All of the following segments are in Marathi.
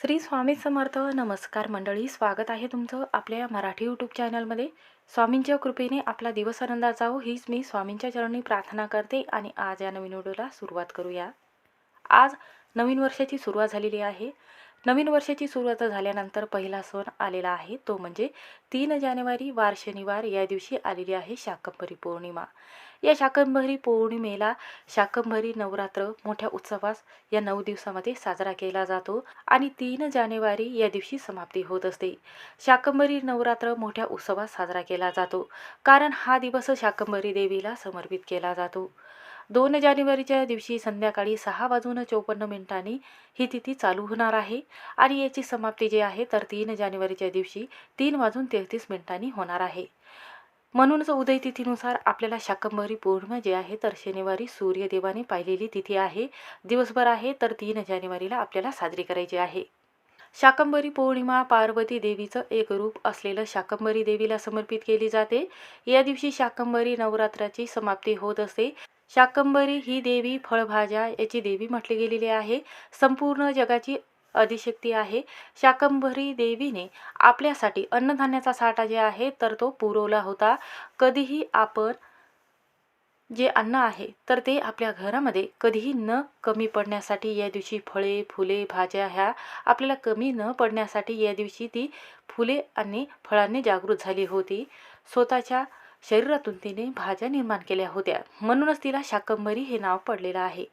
श्री स्वामी समर्थ नमस्कार मंडळी स्वागत आहे तुमचं आपल्या या मराठी यूट्यूब चॅनलमध्ये स्वामींच्या कृपेने आपला दिवस आनंदा जावो हीच मी स्वामींच्या चरणी प्रार्थना करते आणि आज या नवीन व्हिडिओला सुरुवात करूया. आज नवीन वर्षाची सुरुवात झालेली आहे. नवीन वर्षाची सुरुवात झाल्यानंतर पहिला सण आलेला आहे तो म्हणजे तीन जानेवारी वार शनिवार या दिवशी आलेली आहे शाकंभरी पौर्णिमा. या शाकंभरी पौर्णिमेला शाकंभरी नवरात्र मोठ्या उत्सवास या नऊ दिवसामध्ये साजरा केला जातो आणि तीन जानेवारी या दिवशी समाप्ती होत असते. शाकंभरी नवरात्र मोठ्या उत्सवात साजरा केला जातो कारण हा दिवस शाकंभरी देवीला समर्पित केला जातो. दोन जानेवारीच्या दिवशी संध्याकाळी सहा वाजून चौपन्न मिनिटांनी ही तिथी चालू होणार आहे आणि याची समाप्ती जी आहे तर तीन जानेवारीच्या दिवशी तीन वाजून तेहतीस मिनिटांनी होणार आहे. म्हणूनच उदय तिथीनुसार आपल्याला शाकंभरी पौर्णिमा जे आहे तर शनिवारी सूर्यदेवाने पाहिलेली तिथी आहे. दिवसभर आहे तर तीन जानेवारीला आपल्याला साजरी करायची आहे. शाकंभरी पौर्णिमा पार्वती देवीचं एक रूप असलेलं शाकंभरी देवीला समर्पित केली जाते. या दिवशी शाकंभरी नवरात्राची समाप्ती होत असते. शाकंभरी ही देवी फळभाज्या याची देवी म्हटली गेलेली आहे. संपूर्ण जगाची अधिशक्ती आहे. शाकंभरी देवीने आपल्यासाठी अन्नधान्याचा साठा जे आहे तर तो पुरवला होता. कधीही आपण जे अन्न आहे तर ते आपल्या घरामध्ये कधीही न कमी पडण्यासाठी या दिवशी फळे फुले भाज्या ह्या आपल्याला कमी न पडण्यासाठी या दिवशी ती फुले आणि फळांनी जागृत झाली होती. स्वतःच्या शरीरातून तिने भाज्या निर्माण केल्या होत्या. म्हणूनच तिला शाकंभरी हे नाव पडलेलं आहे.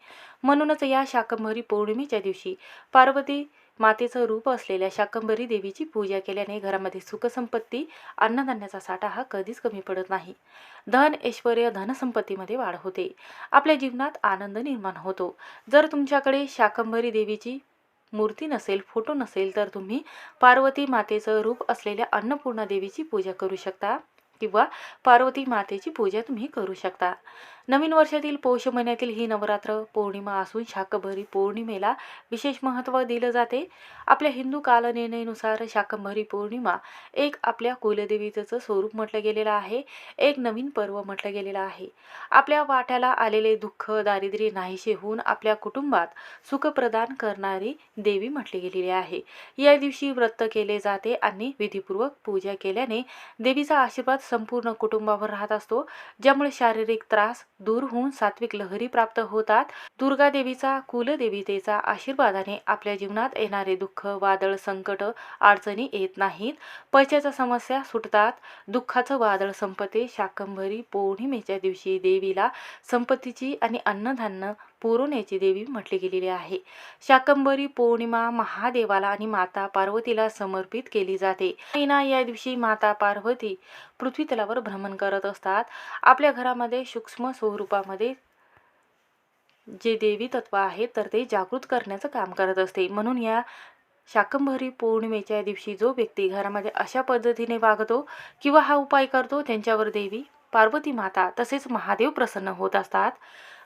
म्हणूनच या शाकंभरी पौर्णिमेच्या दिवशी पार्वती मातेचं रूप असलेल्या शाकंभरी देवीची पूजा केल्याने घरामध्ये सुखसंपत्ती अन्नधान्याचा साठा हा कधीच कमी पडत नाही. धन ऐश्वर धनसंपत्तीमध्ये वाढ होते. आपल्या जीवनात आनंद निर्माण होतो. जर तुमच्याकडे शाकंभरी देवीची मूर्ती नसेल फोटो नसेल तर तुम्ही पार्वती मातेचं रूप असलेल्या अन्नपूर्णा देवीची पूजा करू शकता. किंवा पार्वती मातेची पूजा तुम्ही करू शकता. नवीन वर्षातील पौष महिन्यातील ही नवरात्र पौर्णिमा असून शाकंभरी पौर्णिमेला विशेष महत्त्व दिलं जाते. आपल्या हिंदू कालनिर्णयानुसार शाकंभरी पौर्णिमा एक आपल्या कुलदेवीचं स्वरूप म्हटलं गेलेलं आहे. एक नवीन पर्व म्हटलं गेलेलं आहे. आपल्या वाट्याला आलेले दुःख दारिद्र्य नाहीसे होऊन आपल्या कुटुंबात सुख प्रदान करणारी देवी म्हटली गेलेली आहे. या दिवशी व्रत केले जाते आणि विधीपूर्वक पूजा केल्याने देवीचा आशीर्वाद संपूर्ण कुटुंबावर राहत असतो ज्यामुळे शारीरिक त्रास दूर होऊन सात्विक लहरी प्राप्त होतात. दुर्गा देवीचा कुलदेवीतेचा आशीर्वादाने आपल्या जीवनात येणारे दुःख वादळ संकट अडचणी येत नाहीत. पैशाच्या समस्या सुटतात. दुःखाचं वादळ संपते. शाकंभरी पौर्णिमेच्या दिवशी देवीला संपत्तीची आणि अन्नधान्य पुरवण्याची देवी म्हटली गेलेली आहे. शाकंभरी पौर्णिमा महादेवाला आणि माता पार्वतीला समर्पित केली जाते. या दिवशी माता पार्वती पृथ्वी तलावर भ्रमण करत असतात. आपल्या घरामध्ये सूक्ष्म स्वरूपामध्ये जे देवी तत्व आहे तर ते जागृत करण्याचं काम करत असते. म्हणून या शाकंभरी पौर्णिमेच्या दिवशी जो व्यक्ती घरामध्ये अशा पद्धतीने वागतो किंवा हा उपाय करतो त्यांच्यावर देवी पार्वती माता तसेच महादेव प्रसन्न होत असतात.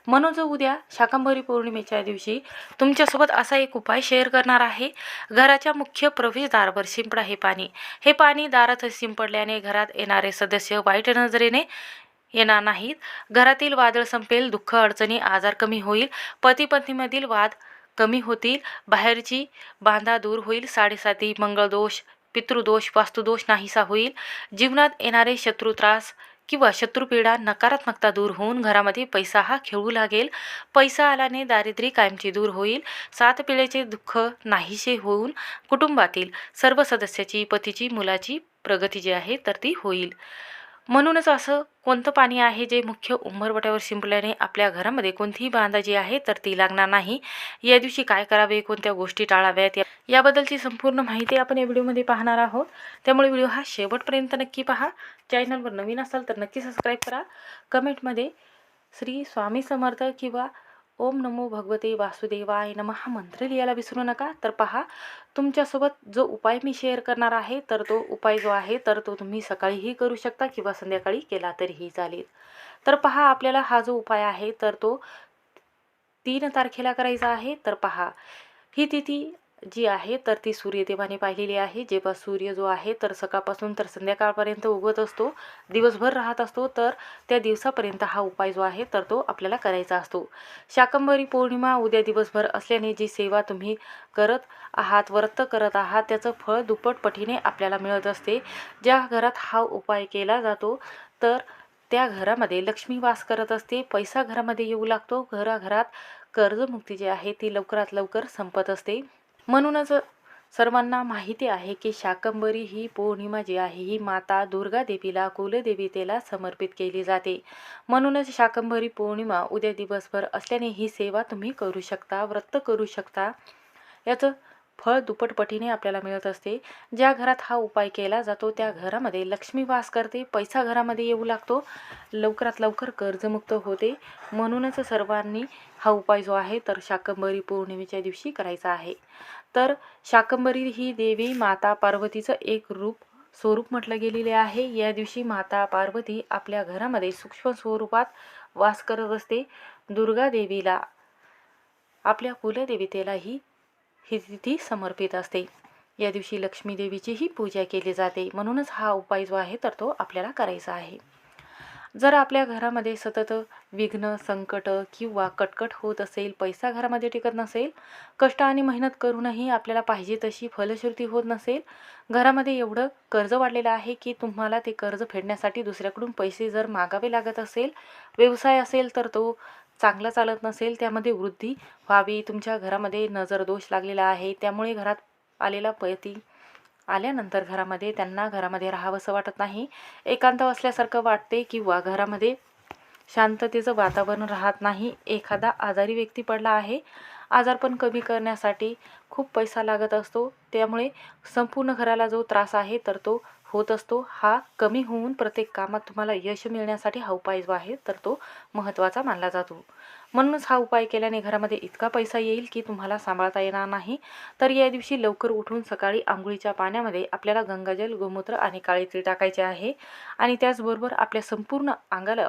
म्हणून जो उद्या शाकंभरी पौर्णिमेच्या दिवशी तुमच्यासोबत असा एक उपाय शेअर करणार आहे. घराच्या मुख्य प्रवेशदारावर शिंपडा हे पाणी. हे पाणी दारात शिंपडल्याने घरात येणारे सदस्य वाईट नजरेने येणार नाहीत. घरातील वादळ संपेल दुःख अडचणी आजार कमी होईल. पती पत्नीमधील वाद कमी होतील. बाहेरची बांधा दूर होईल. साडेसाती मंगळदोष पितृदोष वास्तुदोष नाहीसा होईल. जीवनात येणारे शत्रू त्रास किंवा शत्रुपीडा नकारात्मकता दूर होऊन घरामध्ये पैसा हा खेळू लागेल. पैसा आल्याने दारिद्र्य कायमची दूर होईल. सात पिढ्याचे दुःख नाहीसे होऊन कुटुंबातील सर्व सदस्याची पतीची मुलाची प्रगती जी आहे तर ती होईल. म्हणूनच असं कोणतं पाणी आहे जे मुख्य उंबरवट्यावर शिंपल्याने आपल्या घरामध्ये कोणतीही बांधा जी आहे तर ती लागणार नाही. या दिवशी काय करावे? कोणत्या गोष्टी टाळाव्यात? याबद्दलची संपूर्ण माहिती आपण या व्हिडिओमध्ये पाहणार आहोत. त्यामुळे व्हिडिओ हा शेवटपर्यंत नक्की पहा. चॅनलवर नवीन असाल तर नक्की सबस्क्राईब करा. कमेंटमध्ये श्री स्वामी समर्थ किंवा ओम नमो भगवते वासुदेवाय नम. हा मंत्र लिहायला विसरू नका. तर पहा तुमच्यासोबत जो उपाय मी शेअर करणार आहे तर तो उपाय जो आहे तर तो तुम्ही सकाळीही करू शकता किंवा संध्याकाळी केला तरीही चालेल. तर पहा आपल्याला हा जो उपाय आहे तर तो तीन तारखेला करायचा आहे. तर पहा ही तिथी जी आहे तर ती सूर्यदेवाने पाहिलेली आहे. जेव्हा सूर्य जो आहे तर सकाळपासून तर संध्याकाळपर्यंत उगवत असतो दिवसभर राहत असतो तर त्या दिवसापर्यंत हा उपाय जो आहे तर तो आपल्याला करायचा असतो. शाकंभरी पौर्णिमा उद्या दिवसभर असल्याने जी सेवा तुम्ही करत आहात व्रत करत आहात त्याचं फळ दुप्पट पटीने आपल्याला मिळत असते. ज्या घरात हा उपाय केला जातो तर त्या घरामध्ये लक्ष्मी वास करत असते. पैसा घरामध्ये येऊ लागतो. घराघरात कर्जमुक्ती जी आहे ती लवकरात लवकर संपत असते. म्हणूनच सर्वांना माहिती आहे की शाकंबरी ही पौर्णिमा जी आहे ही माता दुर्गा देवीला कुलदेवीतेला समर्पित केली जाते. म्हणूनच शाकंबरी पौर्णिमा उद्या दिवसभर असल्याने ही सेवा तुम्ही करू शकता व्रत करू शकता. याचं फळ दुप्पटपटीने आपल्याला मिळत असते. ज्या घरात हा उपाय केला जातो त्या घरामध्ये लक्ष्मी वास करते. पैसा घरामध्ये येऊ लागतो. लवकरात लवकर कर्जमुक्त होते. म्हणूनच सर्वांनी हा उपाय जो आहे तर शाकंबरी पौर्णिमेच्या दिवशी करायचा आहे. तर शाकंबरी ही देवी माता पार्वतीचं एक रूप स्वरूप म्हटलं गेलेले आहे. या दिवशी माता पार्वती आपल्या घरामध्ये सूक्ष्म स्वरूपात वास करत असते. दुर्गा देवीला आपल्या कुलदेवतेलाही ही तिथी समर्पित असते. या दिवशी लक्ष्मी देवीचीही पूजा केली जाते. म्हणूनच हा उपाय जो आहे तर तो आपल्याला करायचा आहे. जर आपल्या घरामध्ये सतत विघ्न संकट किंवा कटकट होत असेल पैसा घरामध्ये टिकत नसेल कष्ट आणि मेहनत करूनही आपल्याला पाहिजे तशी फलश्रुती होत नसेल घरामध्ये एवढं कर्ज वाढलेलं आहे की तुम्हाला ते कर्ज फेडण्यासाठी दुसऱ्याकडून पैसे जर मागावे लागत असेल व्यवसाय असेल तर तो चांगलं चालत नसेल त्यामध्ये वृद्धी व्हावी तुमच्या घरामध्ये नजर दोष लागलेला आहे त्यामुळे घरात आलेला पती आल्यानंतर घरामध्ये त्यांना घरामध्ये राहावंसं वाटत नाही. एकांत असल्यासारखं वाटते किंवा घरामध्ये शांततेचं वातावरण राहत नाही. एखादा आजारी व्यक्ती पडला आहे आजारपण कमी करण्यासाठी खूप पैसा लागत असतो त्यामुळे संपूर्ण घराला जो त्रास आहे तर तो होत असतो. हा कमी होऊन प्रत्येक कामात तुम्हाला यश मिळण्यासाठी हा उपाय जो आहे तर तो महत्त्वाचा मानला जातो. म्हणूनच हा उपाय केल्याने घरामध्ये इतका पैसा येईल की तुम्हाला सांभाळता येणार नाही. तर या दिवशी लवकर उठून सकाळी आंघोळीच्या पाण्यामध्ये आपल्याला गंगाजल गोमूत्र आणि काळे तीळ टाकायचे आहे. आणि त्याचबरोबर आपल्या संपूर्ण अंगाला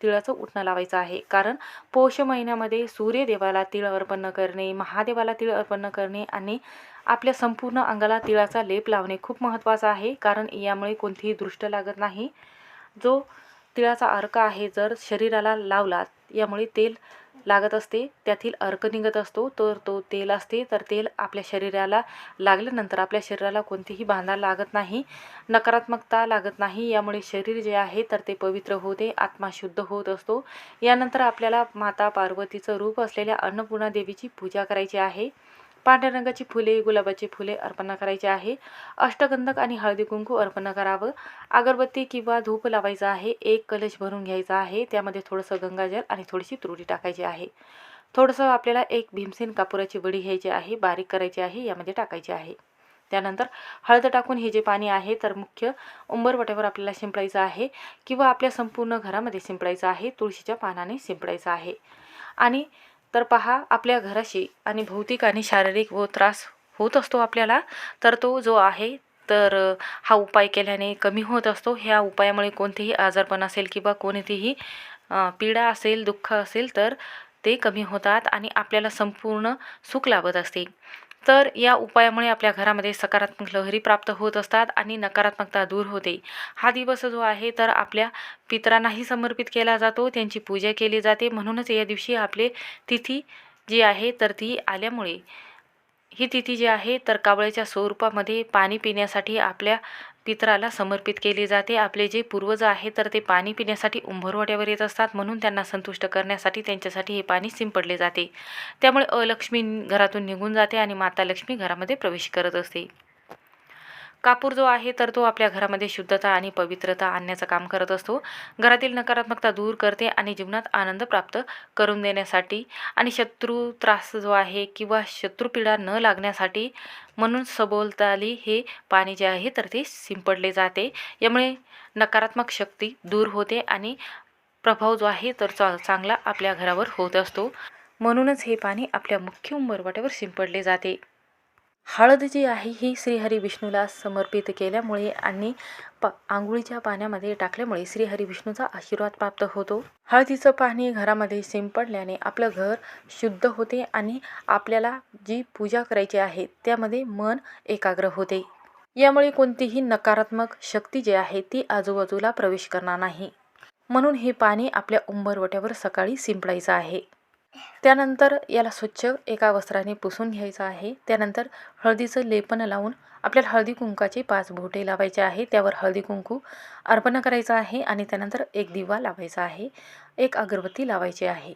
तिळाचं उठणं लावायचं आहे. कारण पौष महिन्यामध्ये सूर्यदेवाला तिळ अर्पण करणे महादेवाला तिळ अर्पण करणे आणि आपल्या संपूर्ण अंगाला तिळाचा लेप लावणे खूप महत्त्वाचं आहे. कारण यामुळे कोणतीही दृष्ट लागत नाही. जो तिळाचा अर्क आहे जर शरीराला लावला यामुळे तेल लागत असते त्यातील अर्क निघत असतो तर तो तेल असते तर तेल आपल्या शरीराला लागल्यानंतर आपल्या शरीराला कोणतीही बांधा लागत नाही नकारात्मकता लागत नाही यामुळे शरीर जे आहे तर ते पवित्र होते आत्मा शुद्ध होत असतो. यानंतर आपल्याला माता पार्वतीचं रूप असलेल्या अन्नपूर्णा देवीची पूजा करायची आहे. पांढऱ्या रंगाची फुले गुलाबाची फुले अर्पण करायचे आहे. अष्टगंधक आणि हळदी कुंकू अर्पण करावं. अगरबत्ती किंवा धूप लावायचं आहे. एक कलश भरून घ्यायचा आहे. त्यामध्ये थोडंसं गंगाजल आणि थोडीशी तुरटी टाकायची आहे. थोडंसं आपल्याला एक भीमसेन कापुराची वडी घ्यायची आहे. बारीक करायची आहे. यामध्ये टाकायची आहे. त्यानंतर हळद टाकून हे जे पाणी आहे तर मुख्य उंबरवट्यावर आपल्याला शिंपडायचं आहे किंवा आपल्या संपूर्ण घरामध्ये शिंपडायचं आहे. तुळशीच्या पानाने शिंपडायचं आहे. आणि तर पहा आपल्या घराशी आणि भौतिक आणि शारीरिक व त्रास होत असतो आपल्याला तर तो जो आहे तर हा उपाय केल्याने कमी होत असतो. ह्या उपायामुळे कोणतेही आजारपण असेल किंवा कोणतीही पीडा असेल दुःख असेल तर ते कमी होतात आणि आपल्याला संपूर्ण सुख लाभत असते. तर या उपायामुळे आपल्या घरामध्ये सकारात्मक लहरी प्राप्त होत असतात आणि नकारात्मकता दूर होते. हा दिवस जो आहे तर आपल्या पितरांनाही समर्पित केला जातो त्यांची पूजा केली जाते. म्हणूनच या दिवशी आपले तिथी जी आहे तर ती आल्यामुळे ही तिथी जी आहे तर कावळ्याच्या स्वरूपामध्ये पाणी पिण्यासाठी आपल्या पितराला समर्पित केली जाते. आपले जे पूर्वज आहे तर ते पाणी पिण्यासाठी उंभरवट्यावर येत असतात. म्हणून त्यांना संतुष्ट करण्यासाठी त्यांच्यासाठी हे पाणी शिंपडले जाते. त्यामुळे अलक्ष्मी घरातून निघून जाते आणि माता लक्ष्मी घरामध्ये प्रवेश करत असते. कापूर जो आहे तर तो आपल्या घरामध्ये शुद्धता आणि पवित्रता आणण्याचं काम करत असतो. घरातील नकारात्मकता दूर करते आणि जीवनात आनंद प्राप्त करून देण्यासाठी आणि शत्रू त्रास जो आहे किंवा शत्रुपीडा न लागण्यासाठी म्हणून सभोवताली हे पाणी जे आहे तर ते शिंपडले जाते. यामुळे नकारात्मक शक्ती दूर होते आणि प्रभाव जो आहे तर चा चांगला आपल्या घरावर होत असतो. म्हणूनच हे पाणी आपल्या मुख्य उंबरवाट्यावर शिंपडले जाते. हळद जी आहे ही श्रीहरी विष्णूला समर्पित केल्यामुळे आणि प आंघोळीच्या पाण्यामध्ये टाकल्यामुळे श्रीहरी विष्णूचा आशीर्वाद प्राप्त होतो. हळदीचं पाणी घरामध्ये शिंपडल्याने आपलं घर शुद्ध होते आणि आपल्याला जी पूजा करायची आहे त्यामध्ये मन एकाग्र होते. यामुळे कोणतीही नकारात्मक शक्ती जी आहे ती आजूबाजूला प्रवेश करणार नाही. म्हणून हे पाणी आपल्या उंबरवट्यावर सकाळी शिंपडायचं आहे. त्यानंतर याला स्वच्छ एका वस्त्राने पुसून घ्यायचं आहे. त्यानंतर हळदीचं लेपन लावून आपल्याला हळदी कुंकाचे पाच बोटे लावायचे आहे. त्यावर हळदी कुंकू अर्पण करायचं आहे आणि त्यानंतर एक दिवा लावायचा आहे. एक अगरबत्ती लावायची आहे.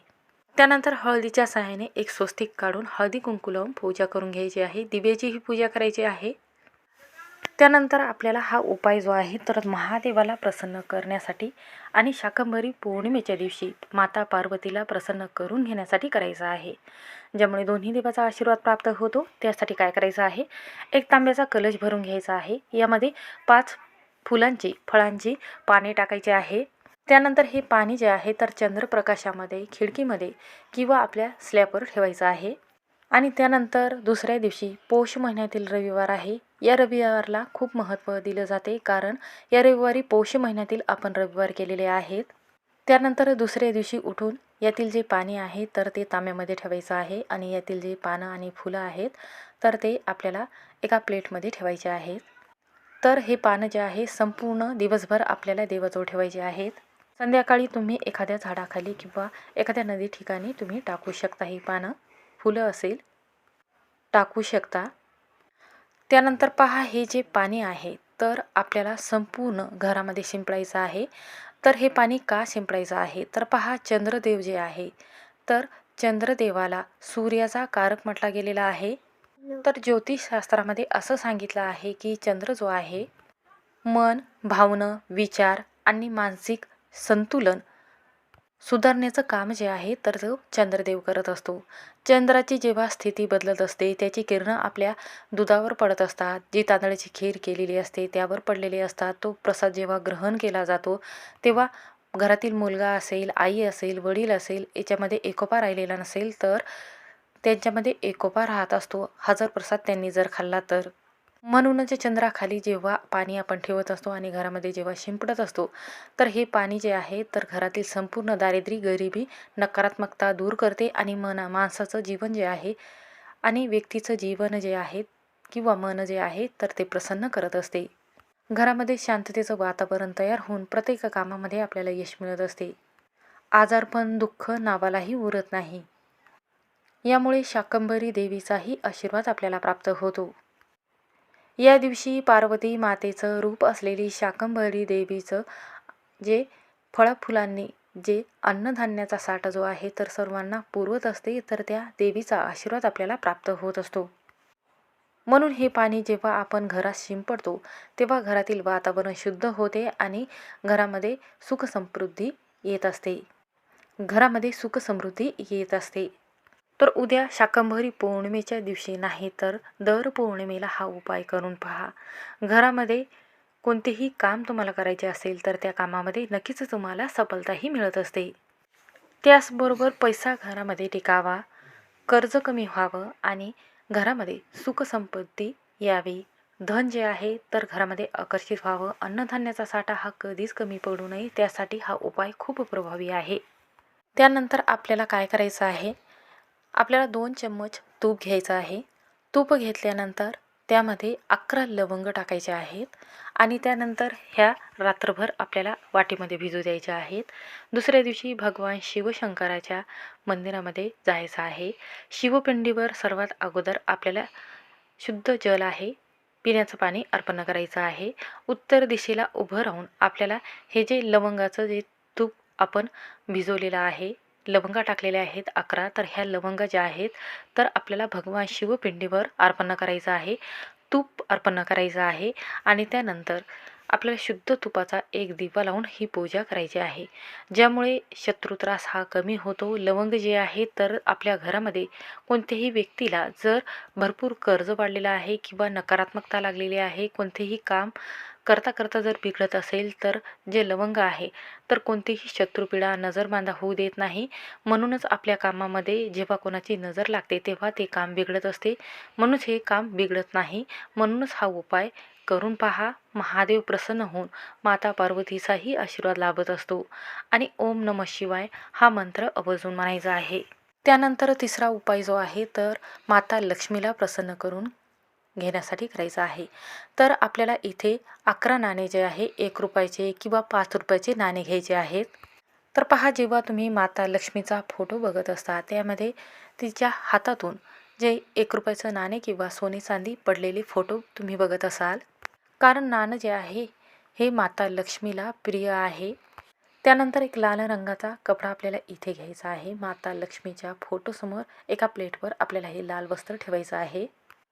त्यानंतर हळदीच्या सहाय्याने एक स्वस्तिक काढून हळदी कुंकू लावून पूजा करून घ्यायची आहे. दिव्याचीही पूजा करायची आहे. त्यानंतर आपल्याला हा उपाय जो आहे तर महादेवाला प्रसन्न करण्यासाठी आणि शाकंभरी पौर्णिमेच्या दिवशी माता पार्वतीला प्रसन्न करून घेण्यासाठी करायचा आहे. ज्यामुळे दोन्ही देवाचा आशीर्वाद प्राप्त होतो. त्यासाठी काय करायचं आहे? एक तांब्याचा कलश भरून घ्यायचा आहे. यामध्ये पाच फुलांची फळांची पाने टाकायची आहे. त्यानंतर हे पाणी जे आहे तर चंद्रप्रकाशामध्ये खिडकीमध्ये किंवा आपल्या स्लॅबवर ठेवायचं आहे. आणि त्यानंतर दुसऱ्या दिवशी पौष महिन्यातील रविवार आहे. या रविवारला खूप महत्त्व दिलं जाते कारण या रविवारी पौष महिन्यातील आपण रविवार केलेले आहेत. त्यानंतर दुसऱ्या दिवशी उठून यातील जे पाणी आहे तर ते तांब्यामध्ये ठेवायचं आहे आणि यातील जे पानं आणि फुलं आहेत तर ते आपल्याला एका प्लेटमध्ये ठेवायचे आहेत. तर हे पानं जे आहे संपूर्ण दिवसभर आपल्याला देवाजवळ ठेवायचे आहेत. संध्याकाळी तुम्ही एखाद्या झाडाखाली किंवा एखाद्या नदी ठिकाणी तुम्ही टाकू शकता ही पानं. फुलं असेल. टाकू शकता. त्यानंतर पहा हे जे पाणी आहे तर आपल्याला संपूर्ण घरामध्ये शिंपडायचं आहे. तर हे पाणी का शिंपडायचं आहे? तर पहा चंद्रदेव जे आहे तर चंद्रदेवाला सूर्याचा कारक म्हटला गेलेला आहे. तर ज्योतिषशास्त्रामध्ये असं सांगितलं आहे की चंद्र जो आहे मन भावनं विचार आणि मानसिक संतुलन सुधारण्याचं काम जे आहे तर तो चंद्रदेव करत असतो. चंद्राची जेव्हा स्थिती बदलत असते त्याची किरणं आपल्या दुधावर पडत असतात. जी तांदळाची खीर केलेली असते त्यावर पडलेले असतात. तो प्रसाद जेव्हा ग्रहण केला जातो तेव्हा घरातील मुलगा असेल आई असेल वडील असेल याच्यामध्ये एकोपा राहिलेला नसेल तर त्यांच्यामध्ये एकोपा राहत असतो. हा जर प्रसाद त्यांनी जर खाल्ला तर म्हणूनच चंद्राखाली जेव्हा पाणी आपण ठेवत असतो आणि घरामध्ये जेव्हा शिंपडत असतो तर हे पाणी जे आहे तर घरातील संपूर्ण दारिद्र्य गरिबी नकारात्मकता दूर करते आणि मना माणसाचं जीवन जे आहे आणि व्यक्तीचं जीवन जे आहे किंवा मन जे आहे तर ते प्रसन्न करत असते. घरामध्ये शांततेचं वातावरण तयार होऊन प्रत्येक कामामध्ये आपल्याला यश मिळत असते. आजारपण दुःख नावालाही उरत नाही. यामुळे शाकंभरी देवीचाही आशीर्वाद आपल्याला प्राप्त होतो. या दिवशी पार्वती मातेचं रूप असलेली शाकंभरी देवीचं जे फळफुलांनी जे अन्नधान्याचा साठा जो आहे तर सर्वांना पुरवत असते तर त्या देवीचा आशीर्वाद आपल्याला प्राप्त होत असतो. म्हणून हे पाणी जेव्हा आपण घरात शिंपडतो तेव्हा घरातील वातावरण शुद्ध होते आणि घरामध्ये सुखसमृद्धी येत असते. घरामध्ये सुखसमृद्धी येत असते. तर उद्या शाकंभरी पौर्णिमेच्या दिवशी नाही तर दर पौर्णिमेला हा उपाय करून पहा. घरामध्ये कोणतेही काम तुम्हाला करायचे असेल तर त्या कामामध्ये नक्कीच तुम्हाला सफलताही मिळत असते. त्याचबरोबर पैसा घरामध्ये टिकावा कर्ज कमी व्हावं आणि घरामध्ये सुखसंपत्ती यावी. धन जे आहे तर घरामध्ये आकर्षित व्हावं. अन्नधान्याचा साठा हा कधीच कमी पडू नये त्यासाठी हा उपाय खूप प्रभावी आहे. त्यानंतर आपल्याला काय करायचं आहे? आपल्याला दोन चम्मच तूप घ्यायचं आहे. तूप घेतल्यानंतर त्यामध्ये अकरा लवंग टाकायचे आहेत आणि त्यानंतर ह्या रात्रभर आपल्याला वाटीमध्ये भिजू द्यायच्या आहेत. दुसऱ्या दिवशी भगवान शिवशंकराच्या मंदिरामध्ये जायचं आहे. शिवपिंडीवर सर्वात अगोदर आपल्याला शुद्ध जल आहे. पिण्याचं पाणी अर्पण करायचं आहे. उत्तर दिशेला उभं राहून आपल्याला हे जे लवंगाचं जे तूप आपण भिजवलेलं आहे लवंगा टाकलेल्या आहेत अकरा. तर ह्या लवंगा ज्या आहेत तर आपल्याला भगवान शिवपिंडीवर अर्पण करायचं आहे. तूप अर्पण करायचं आहे. आणि त्यानंतर आपल्याला शुद्ध तुपाचा एक दिवा लावून ही पूजा करायची आहे. ज्यामुळे शत्रुत्रास हा कमी होतो. लवंग जे आहे तर आपल्या घरामध्ये कोणत्याही व्यक्तीला जर भरपूर कर्ज वाढलेलं आहे किंवा नकारात्मकता लागलेली आहे कोणतेही काम करता करता जर बिघडत असेल तर जे लवंग आहे तर कोणतीही शत्रुपीडा नजरबांधा होऊ देत नाही. म्हणूनच आपल्या कामामध्ये जेव्हा कोणाची नजर लागते तेव्हा ते काम बिघडत असते. म्हणूनच हे काम बिघडत नाही. म्हणूनच हा उपाय करून पहा. महादेव प्रसन्न होऊन माता पार्वतीचाही आशीर्वाद लाभत असतो. आणि ओम नम शिवाय हा मंत्र आवर्जून म्हणायचा आहे. त्यानंतर तिसरा उपाय जो आहे तर माता लक्ष्मीला प्रसन्न करून घेण्यासाठी करायचं आहे. तर आपल्याला इथे अकरा नाणे जे आहे एक रुपयाचे किंवा पाच रुपयाचे नाणे घ्यायचे आहेत. तर पहा जेव्हा तुम्ही माता लक्ष्मीचा फोटो बघत असता त्यामध्ये तिच्या हातातून जे एक रुपयाचं नाणे किंवा सोने चांदी पडलेले फोटो तुम्ही बघत असाल. कारण नाणं जे आहे हे माता लक्ष्मीला प्रिय आहे. त्यानंतर एक लाल रंगाचा कपडा आपल्याला इथे घ्यायचा आहे. माता लक्ष्मीच्या फोटोसमोर एका प्लेटवर आपल्याला हे लाल वस्त्र ठेवायचं आहे.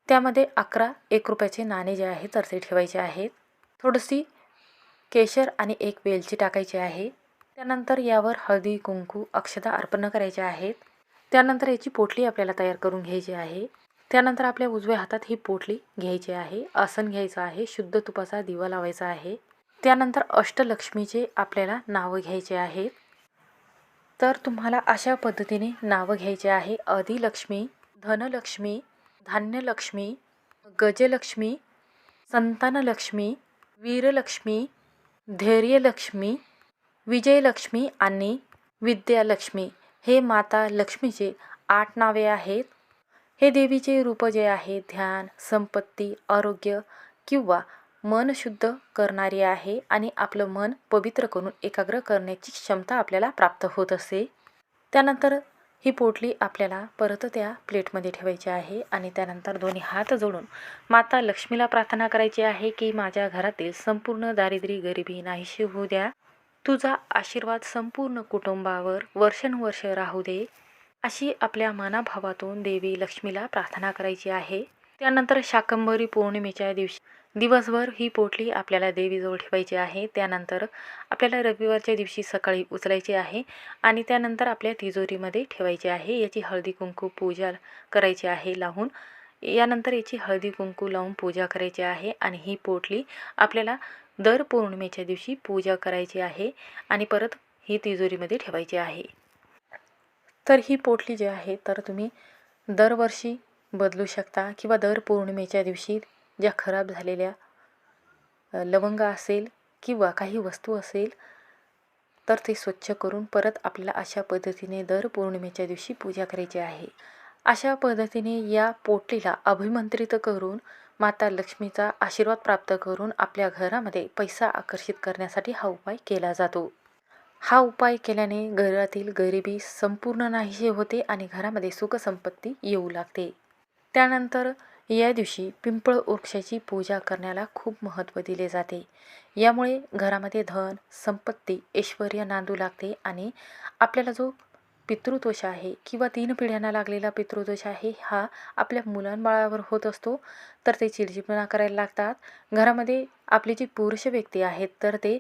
त्यामध्ये अकरा एक रुपयाचे नाणे जे आहे तर ठेवायचे आहेत. थोडीशी केशर आणि एक वेलची टाकायची आहे. त्यानंतर यावर हळदी कुंकू अक्षता अर्पण करायचे आहेत. त्यानंतर याची पोटली आपल्याला तयार करून घ्यायची आहे. त्यानंतर आपल्या उजव्या हातात ही पोटली घ्यायची आहे. आसन घ्यायचं आहे. शुद्ध तुपाचा दिवा लावायचा आहे. त्यानंतर अष्टलक्ष्मीचे आपल्याला नावं घ्यायचे आहेत. तर तुम्हाला अशा पद्धतीने नावं घ्यायचे आहे. अधिलक्ष्मी धनलक्ष्मी धान्यलक्ष्मी गजलक्ष्मी संतानलक्ष्मी वीरलक्ष्मी धैर्यलक्ष्मी विजयलक्ष्मी आणि विद्यालक्ष्मी हे माता लक्ष्मीचे आठ नावे आहेत. हे देवीचे रूप जे आहे ध्यान संपत्ती आरोग्य किंवा मन शुद्ध करणारी आहे आणि आपलं मन पवित्र करून एकाग्र करण्याची क्षमता आपल्याला प्राप्त होत असते त्यानंतर ही पोटली आपल्याला परत त्या प्लेटमध्ये ठेवायची आहे आणि त्यानंतर दोन्ही हात जोडून माता लक्ष्मीला प्रार्थना करायची आहे की माझ्या घरातील संपूर्ण दारिद्र्य गरिबी नाहीशी होऊ द्या. तुझा आशीर्वाद संपूर्ण कुटुंबावर वर्षानुवर्ष राहू दे. अशी आपल्या मनाभावातून देवी लक्ष्मीला प्रार्थना करायची आहे. त्यानंतर शाकंभरी पौर्णिमेच्या दिवशी दिवसभर ही पोटली आपल्याला देवीजवळ ठेवायची आहे. त्यानंतर आपल्याला रविवारच्या दिवशी सकाळी उचलायची आहे आणि त्यानंतर आपल्या तिजोरीमध्ये ठेवायची आहे. याची हळदी कुंकू पूजा करायची आहे लावून. यानंतर याची हळदी कुंकू लावून पूजा करायची आहे आणि ही पोटली आपल्याला दर पौर्णिमेच्या दिवशी पूजा करायची आहे आणि परत ही तिजोरीमध्ये ठेवायची आहे. तर ही पोटली जी आहे तर तुम्ही दरवर्षी बदलू शकता किंवा दर पौर्णिमेच्या दिवशी ज्या खराब झालेल्या लवंग असेल किंवा काही वस्तू असेल तर ते स्वच्छ करून परत आपल्याला अशा पद्धतीने दर पौर्णिमेच्या दिवशी पूजा करायची आहे. अशा पद्धतीने या पोटलीला अभिमंत्रित करून माता लक्ष्मीचा आशीर्वाद प्राप्त करून आपल्या घरामध्ये पैसा आकर्षित करण्यासाठी हा उपाय केला जातो. हा उपाय केल्याने घरातील गरिबी संपूर्ण नाहीशी होते आणि घरामध्ये सुखसंपत्ती येऊ लागते. त्यानंतर या दिवशी पिंपळ वृक्षाची पूजा करण्याला खूप महत्त्व दिले जाते. यामुळे घरामध्ये धन संपत्ती ऐश्वर नांदू लागते आणि आपल्याला जो पितृदोष आहे किंवा तीन पिढ्यांना लागलेला पितृदोष आहे हा आपल्या मुलांबाळावर होत असतो. तर ते चिडचिडपणा करायला लागतात. घरामध्ये आपली जी पुरुष व्यक्ती आहेत तर ते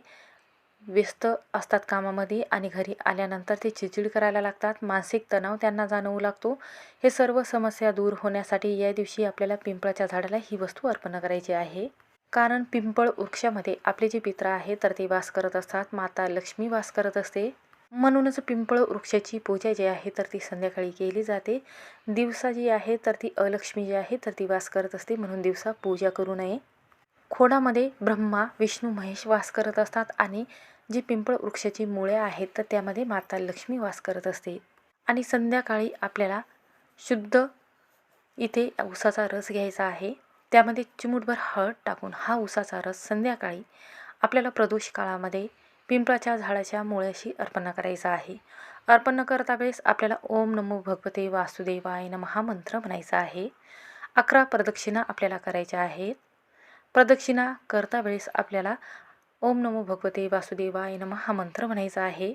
व्यस्त असतात कामामध्ये आणि घरी आल्यानंतर ते चिडचिड करायला लागतात. मानसिक तणाव त्यांना जाणवू लागतो. हे सर्व समस्या दूर होण्यासाठी या दिवशी आपल्याला पिंपळाच्या झाडाला ही वस्तू अर्पण करायची आहे. कारण पिंपळ वृक्षामध्ये आपले जे पित्र आहे तर ते वास करत असतात. माता लक्ष्मी वास करत असते. म्हणूनच पिंपळ वृक्षाची पूजा जी आहे तर ती संध्याकाळी केली जाते. दिवसा जी आहे तर ती अलक्ष्मी जी आहे तर ती वास करत असते. म्हणून दिवसा पूजा करू नये. खोडामध्ये ब्रह्मा विष्णू महेश वास करत असतात आणि जी पिंपळ वृक्षाची मुळे आहेत तर त्यामध्ये माता लक्ष्मी वास करत असते. आणि संध्याकाळी आपल्याला शुद्ध इथे उसाचा रस घ्यायचा आहे. त्यामध्ये चिमूटभर हळद टाकून हा उसाचा रस संध्याकाळी आपल्याला प्रदोष काळामध्ये पिंपळाच्या झाडाच्या मुळ्याशी अर्पण करायचा आहे. अर्पण करता वेळेस आपल्याला ओम नमो भगवते वासुदेवाय नम हा मंत्र म्हणायचा आहे. अकरा प्रदक्षिणा आपल्याला करायच्या आहेत. प्रदक्षिणा करता वेळेस आपल्याला ओम नमो भगवते वासुदेवाय नम हा मंत्र म्हणायचा आहे.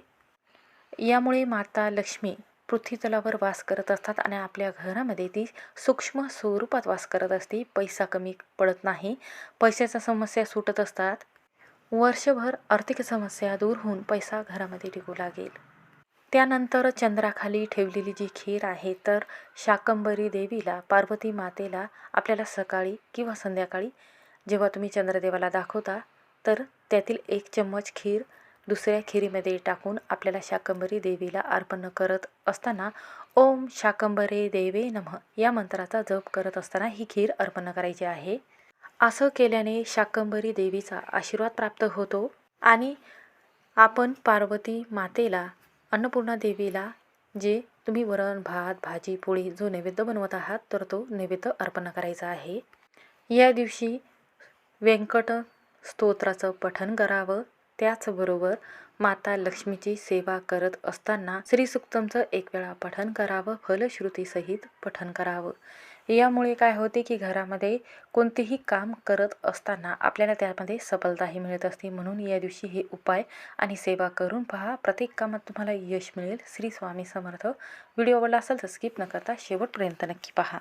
यामुळे माता लक्ष्मी पृथ्वीतलावर वास करत असतात आणि आपल्या घरामध्ये ती सूक्ष्म स्वरूपात वास करत असते. पैसा कमी पडत नाही. पैशाच्या समस्या सुटत असतात. वर्षभर आर्थिक समस्या दूर होऊन पैसा घरामध्ये टिकू लागेल. त्यानंतर चंद्राखाली ठेवलेली जी खीर आहे तर शाकंबरी देवीला पार्वती मातेला आपल्याला सकाळी किंवा संध्याकाळी जेव्हा तुम्ही चंद्रदेवाला दाखवता तर त्यातील एक चम्मच खीर दुसऱ्या खिरीमध्ये टाकून आपल्याला शाकंभरी देवीला अर्पण करत असताना ओम शाकंभरे देवे नमः या मंत्राचा जप करत असताना ही खीर अर्पण करायची आहे. असं केल्याने शाकंभरी देवीचा आशीर्वाद प्राप्त होतो आणि आपण पार्वती मातेला अन्नपूर्णा देवीला जे तुम्ही वरण भात भाजी पोळी जो नैवेद्य बनवत आहात तर तो नैवेद्य अर्पण करायचा आहे. या दिवशी व्यंकट स्तोत्राचं पठण करावं. त्याचबरोबर माता लक्ष्मीची सेवा करत असताना श्रीसुक्तमचं एक वेळा पठण करावं फलश्रुतीसहित पठण करावं. यामुळे काय होते की घरामध्ये कोणतेही काम करत असताना आपल्याला त्यामध्ये सफलताही मिळत असते. म्हणून या दिवशी हे उपाय आणि सेवा करून पहा. प्रत्येक कामात तुम्हाला यश मिळेल. श्री स्वामी समर्थ. व्हिडिओ आवडला असेल तर स्किप न करता शेवटपर्यंत नक्की पहा.